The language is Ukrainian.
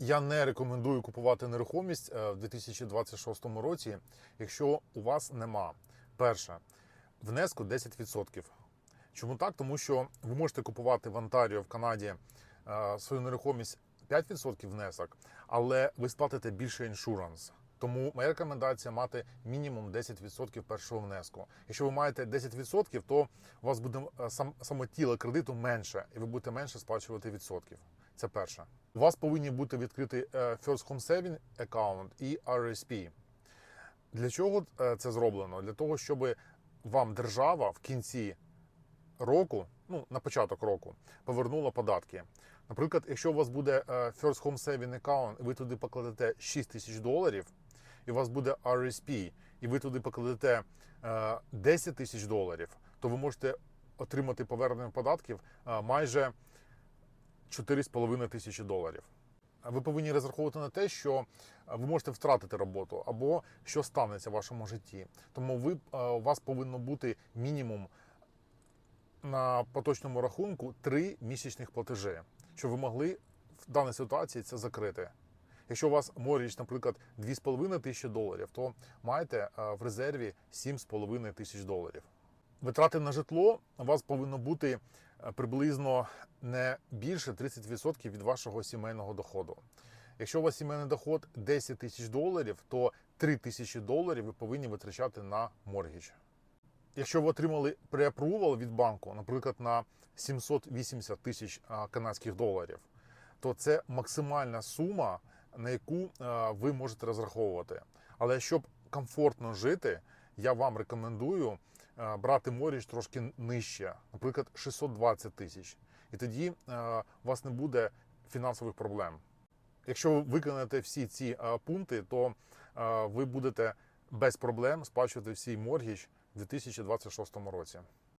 Я не рекомендую купувати нерухомість е, в 2026 році, якщо у вас нема перше внеску 10%. Чому так? Тому що ви можете купувати в Онтаріо в Канаді е, свою нерухомість 5% внесок, але ви сплатите більше іншуранс. Тому моя рекомендація мати мінімум 10% першого внеску. Якщо ви маєте 10%, то у вас буде е, сам, саме тіло кредиту менше, і ви будете менше сплачувати відсотків. Це перше. У вас повинні бути відкритий е, First Home Saving аккаунт і RSP. Для чого е, це зроблено? Для того, щоб вам держава в кінці року, ну на початок року, повернула податки. Наприклад, якщо у вас буде е, First Home Saving Account, ви туди покладете 6 тисяч доларів, і у вас буде RSP, і ви туди покладете е, 10 тисяч доларів, то ви можете отримати повернення податків майже 4,5 тисячі доларів. Ви повинні розраховувати на те, що ви можете втратити роботу або що станеться в вашому житті. Тому ви, е, у вас повинно бути мінімум на поточному рахунку три місячних платежі, щоб ви могли в даній ситуації це закрити. Якщо у вас моріч, наприклад, 2,5 тисячі доларів, то маєте е, в резерві 7,5 тисяч доларів. Витрати на житло у вас повинно бути е, приблизно не більше 30% від вашого сімейного доходу. Якщо у вас сімейний доход 10 тисяч доларів, то 3 тисячі доларів ви повинні витрачати на моргіч. Якщо ви отримали преапрувал від банку, наприклад, на 780 тисяч канадських доларів, то це максимальна сума, на яку ви можете розраховувати. Але щоб комфортно жити, я вам рекомендую брати моріч трошки нижче, наприклад, 620 тисяч. І тоді у вас не буде фінансових проблем. Якщо ви виконаєте всі ці пункти, то ви будете без проблем сплачувати всій моргіч у 2026 році.